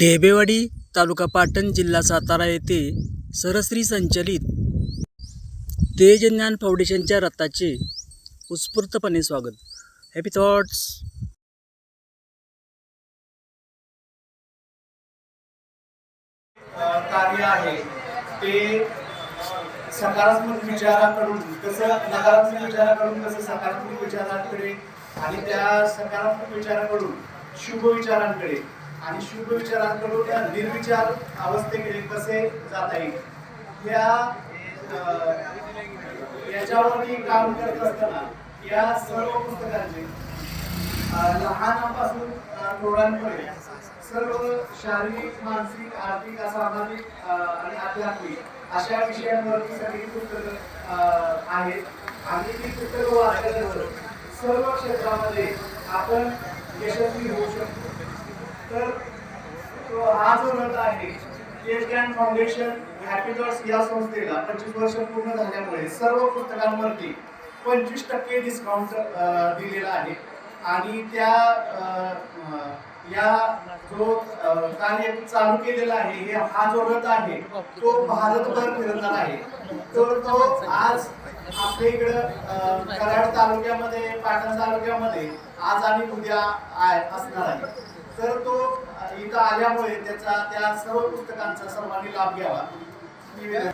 ढेबेवाडी तालुका पाटण जिल्हा सातारा येथे सरश्री संचलित तेजज्ञान फाउंडेशनच्या रथाचे उत्स्फूर्तपणे स्वागत. हॅपी थॉट्स कार्य आहे. ते सकारात्मक विचाराकडून कसं नकारात्मक विचाराकडून कसं सकारात्मक विचारांकडे आणि त्या सकारात्मक विचाराकडून शुभ विचारांकडे आणि शुभ विचारांकडून त्या निर्विचार अवस्थेकडे कसे जाता येईल? या याच्यावर मी काम करत असताना या सर्व पुस्तकांचे लहानापासून अ, प्रौढांपर्यंत सर्व शारीरिक मानसिक आर्थिक सामाजिक आणि आध्यात्मिक अशा विषयांवरती सगळी पुस्तकं आहेत. आणि ती पुस्तकं वाचल्यानंतर सर्व क्षेत्रामध्ये आपण यशस्वी होऊ शकतो. तर तो हा जो रथ आहे केस ग्रँड फाउंडेशन हॅपी डॉट्स या संस्थेला पंचवीस वर्ष पूर्ण झाल्यामुळे सर्व पुस्तकांवरती पंचवीस टक्के डिस्काउंट दिलेला आहे. आणि त्या या जो कार्य चालू केलेला आहे हे हा जो रथ आहे तो भारतभर फिरणार आहे. तर तो आज आपल्या इकडं कराड तालुक्यामध्ये पाटण तालुक्यामध्ये आज आणि उद्या असणार आहे. तर तो इथं आल्यामुळे त्याचा त्या सर्व पुस्तकांचा सर्वांनी लाभ घ्यावा. हे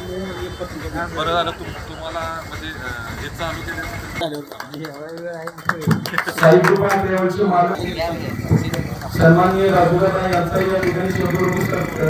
बरं झालं तुम तुम्हाला म्हणजे अं, हे चालू केलं साई कृपा देवाचे मालक सन्माननीय राजूदादा यांचा या ठिकाणी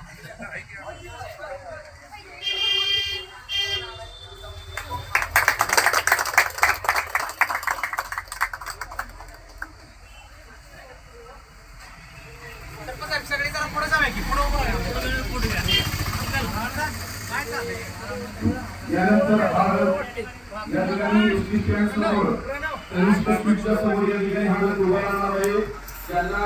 यानंतर भारत या ठिकाणी एसटी स्टँड समोर तनिष्क स्पीडच्या समोर या ठिकाणी हा रथ उभा राहणार आहे. त्यांना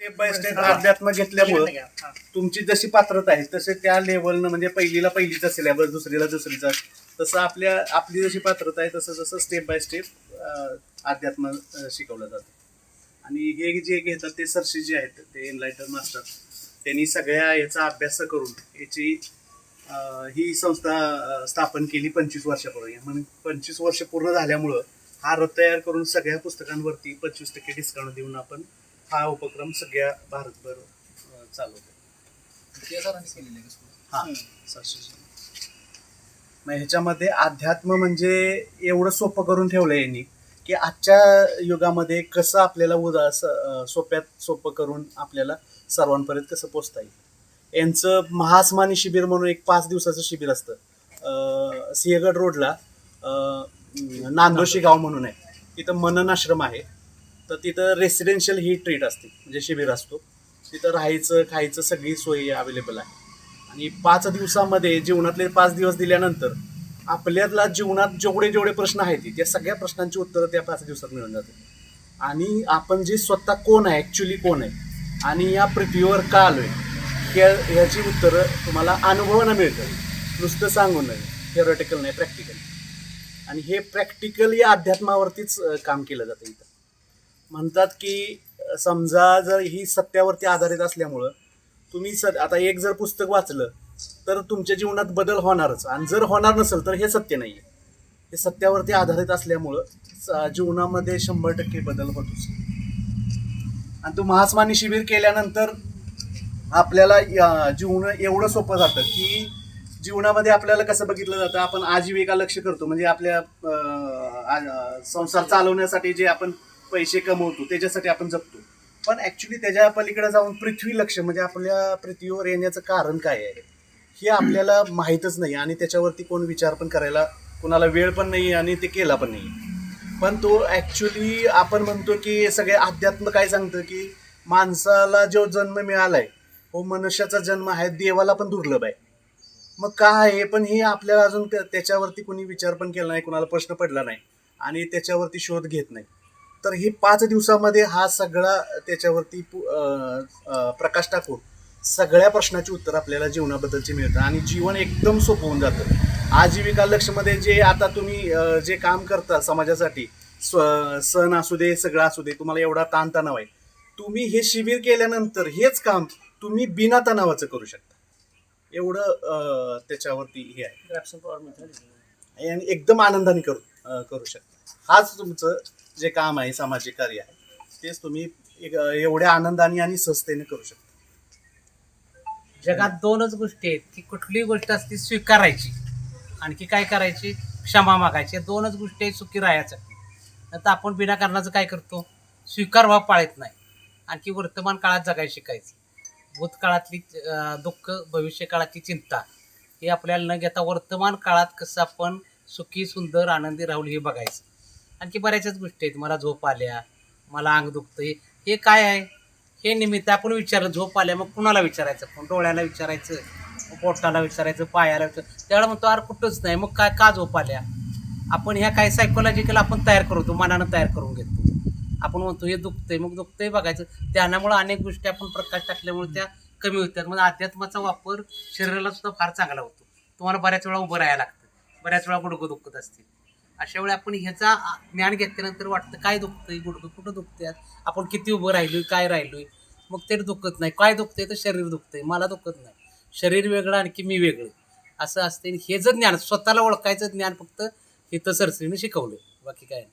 स्टेप बाय स्टेप अध्यात्म घेतल्यामुळं तुमची जशी पात्रता आहे तसे त्या लेवलनं म्हणजे पहिलीला पहिलीचा सिलेबस दुसरीला दुसरीचा. तसं आपल्या आपली जशी पात्रता आहे तसं तसं स्टेप बाय स्टेप अध्यात्म शिकवलं जातं. आणि हे जे घेतात ते सरशी जे आहेत ते एनलायटर मास्टर त्यांनी सगळ्या याचा अभ्यास करून याची ही संस्था स्थापन केली पंचवीस वर्षापूर्वी. म्हणून पंचवीस वर्ष पूर्ण झाल्यामुळं हा रथ तयार करून सगळ्या पुस्तकांवरती पंचवीस टक्के डिस्काउंट देऊन आपण हा उपक्रम सगळ्या भारतभर चालवतो हा सरशी मग ह्याच्यामध्ये अध्यात्म म्हणजे एवढं सोपं करून ठेवलं यांनी की आजच्या युगामध्ये कसं आपल्याला उदा सोप्यात सोपं करून आपल्याला सर्वांपर्यंत कसं पोचता येईल? यांचं महास्मानी शिबिर म्हणून एक पाच दिवसाचं शिबिर असतं. अं, सिंहगड रोडला नांदोशी गाव म्हणून आहे. तिथं मनन आश्रम आहे. तर तिथं रेसिडेन्शियल ही ट्रीट असते म्हणजे शिबिर असतो. तिथं राहायचं खायचं सगळी सोय अवेलेबल आहे. आणि पाच दिवसामध्ये जीवनातले पाच दिवस दिल्यानंतर आपल्याला जीवनात जेवढे जेवढे प्रश्न आहेत त्या सगळ्या प्रश्नांची उत्तरं त्या पाच दिवसात मिळून जातात आणि आपण जे स्वतः कोण आहे ॲक्च्युली कोण आहे आणि या पृथ्वीवर का आलोय या याची उत्तरं तुम्हाला अनुभवानं मिळतं. नुसतं सांगून नाही थिअरॉटिकल नाही प्रॅक्टिकल आणि हे प्रॅक्टिकल या अध्यात्मावरतीच काम केलं जातं इथं. म्हणतात की समजा जर ही सत्यावरती आधारित असल्यामुळं तुम्ही स आता एक जर पुस्तक वाचलं तर तुमच्या जीवनात बदल होणारच. आणि जर होणार नसेल तर हे सत्य नाही आहे हे सत्यावरती आधारित असल्यामुळं स- जीवनामध्ये शंभर टक्के बदल होतोच. आणि तो महास्मानी शिबिर केल्यानंतर आपल्याला या- जीवन एवढं सोपं जातं की जीवनामध्ये आपल्याला कसं बघितलं जातं आपण आजीविका लक्ष करतो. म्हणजे आपल्या संसार चालवण्यासाठी जे आपण पैसे कमवतो त्याच्यासाठी आपण जगतो. पण ऍक्च्युली त्याच्या पलीकडे जाऊन पृथ्वी लक्ष म्हणजे आपल्या पृथ्वीवर येण्याचं कारण काय आहे? हे आपल्याला माहीतच नाही आणि त्याच्यावरती कोण विचार पण करायला कोणाला वेळ पण नाही आणि ते केला पण नाही. पण तो ॲक्च्युली आपण म्हणतो की सगळे अध्यात्म काय सांगतं की माणसाला जो जन्म मिळालाय हो मनुष्याचा जन्म आहे देवाला पण दुर्लभ आहे मग काय आहे? पण हे आपल्याला अजून त्या- त्याच्यावरती कोणी विचार पण केला नाही कोणाला प्रश्न पडला नाही आणि त्याच्यावरती शोध घेत नाही. तर हे पाच दिवसामध्ये हा सगळा त्याच्यावरती प्रकाश टाकून सगळ्या प्रश्नाची उत्तर आपल्याला जीवनाबद्दलची मिळतं आणि जीवन एकदम सोपं होऊन जातं. आजीविका लक्षमध्ये जे आता तुम्ही जे काम करता समाजासाठी स्व सण असू दे सगळं असू दे तुम्हाला एवढा ताणतणाव आहे. तुम्ही हे शिबिर केल्यानंतर हेच काम तुम्ही बिना तणावाचं करू शकता. एवढं त्याच्यावरती हे आहे. आणि एकदम आनंदाने करू करू शकता. हाच तुमचं जे काम आहे सामाजिक कार्य आहे तेच तुम्ही एक, एवढ्या आनंदाने आणि सहजतेने करू शकता. जगात दोनच गोष्टी आहेत की कुठलीही गोष्ट असती स्वीकारायची. आणखी काय करायची? क्षमा मागायची. या दोनच गोष्टी आहेत सुखी राहायसाठी. नंतर आपण विनाकारणाचं काय करतो? स्वीकार भाव पाळत नाही. आणखी वर्तमान काळात जगायला शिकायचं. भूतकाळातली दुःख भविष्य काळातली चिंता हे आपल्याला न घेता वर्तमान काळात कसं आपण सुखी सुंदर आनंदी राहुल हे बघायचं. आणखी बऱ्याचशाच गोष्टी आहेत. मला झोप आल्या मला अंग दुखतं हे हे काय आहे? हे निमित्त आपण विचारलं झोप आल्या मग कुणाला विचारायचं? पण डोळ्याला विचारायचं? पोटाला विचारायचं? पायाला विचारायचं त्यावेळेला म्हणतो अरे कुठंच नाही. मग काय का झोप आल्या? आपण ह्या काय सायकोलॉजिकल आपण तयार करतो मनानं तयार करून घेतो. आपण म्हणतो हे दुखतंय मग दुखतंय बघायचं. त्यामुळं अनेक गोष्टी आपण प्रकाश टाकल्यामुळे त्या कमी होतात. मग म्हणजे अध्यात्माचा वापर शरीराला सुद्धा फार चांगला होतो. तुम्हाला बऱ्याच वेळा उभं राहायला लागतं. बऱ्याच वेळा गुडघं दुखत असतील. अशा वेळी आपण ह्याचा ज्ञान घेतल्यानंतर वाटतं काय दुखतंय गुडघं कुठं दुखतात आपण किती उभं राहिलोय काय राहिलोय? मग ते दुखत नाही. काय दुखतंय? तर शरीर दुखतंय. मला दुखत नाही. शरीर वेगळं आणखी मी वेगळं. असं असते हे जर ज्ञान स्वतःला ओळखायचं ज्ञान फक्त इथं सरसरीने शिकवलं बाकी काय नाही.